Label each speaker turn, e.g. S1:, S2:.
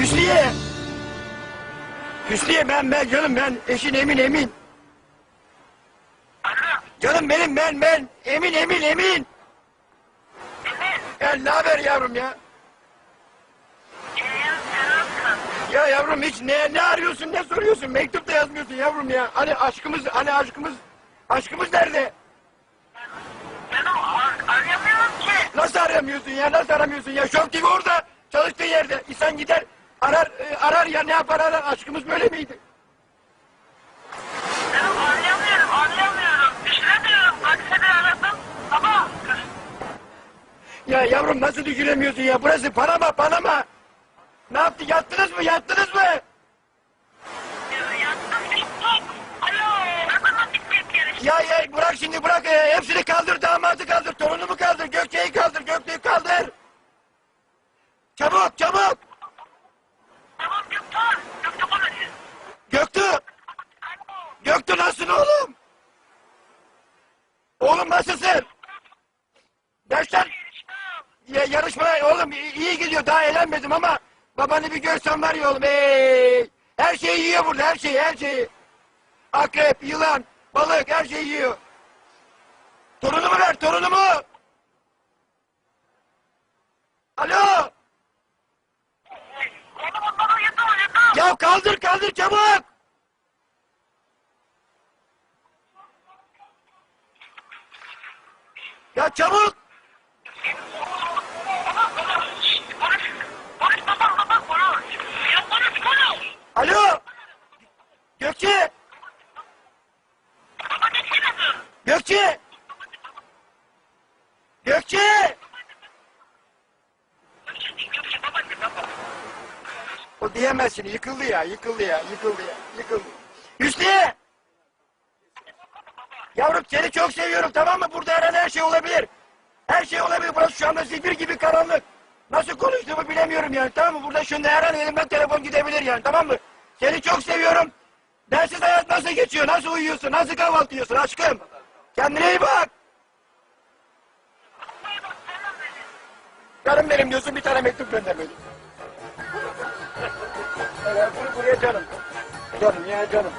S1: Hüsniye. Hüsniye ben ben canım ben eşin Emin Emin. Canım benim ben ben Emin Emin Emin. Ya ne haber yavrum ya? Ya yavrum hiç ne ne arıyorsun ne soruyorsun mektup da yazmıyorsun yavrum ya. Hani aşkımız hani aşkımız aşkımız nerede?
S2: O ar- arayamıyorum ki.
S1: Nasıl aramıyorsun ya nasıl aramıyorsun ya? Şok gibi orada çalıştığı yerde insan gider arar e, arar ya ne yapar arar aşkımız böyle miydi?
S2: Ben o arayamıyorum, arayamıyorum. Düşünemiyorum. Kaç sene aradım. Ama
S1: Ya yavrum nasıl düşünemiyorsun ya? Burası Panama Panama. Ne yaptı yattınız mı yattınız mı?
S2: ya, yattım gittim. Alo. Ne zaman yarış?
S1: Ya ya bırak şimdi bırak e, hepsini kaldır damadı kaldır torunumu kaldır Gökçe'yi kaldır Gökçe'yi kaldır. Çabuk çabuk Oğlum nasılsın? Dersler ya, yarışma oğlum iyi, gidiyor daha eğlenmedim ama babanı bir görsen var ya oğlum ey. Her şeyi yiyor burada her şeyi her şeyi. Akrep, yılan, balık her şeyi yiyor. Torunumu ver torunumu. Alo. Ya kaldır kaldır çabuk.
S2: Konuş konuş.
S1: Alo. Gökçe. Gökçe. Gökçe. O diyemez şimdi yıkıldı ya yıkıldı ya yıkıldı ya yıkıldı. Hüsniye. Yavrum seni çok seviyorum tamam mı? Burada her an her şey olabilir. Her şey olabilir. Burası şu anda zifir gibi karanlık. Nasıl konuştuğumu bilemiyorum yani tamam mı? Burada şimdi her an elimden telefon gidebilir yani tamam mı? Seni çok seviyorum. Dersiz hayat nasıl geçiyor? Nasıl uyuyorsun? Nasıl kahvaltı yiyorsun aşkım? Kendine iyi bak. Canım benim diyorsun bir tane mektup göndermedi. Evet, bunu buraya canım. Canım ya canım.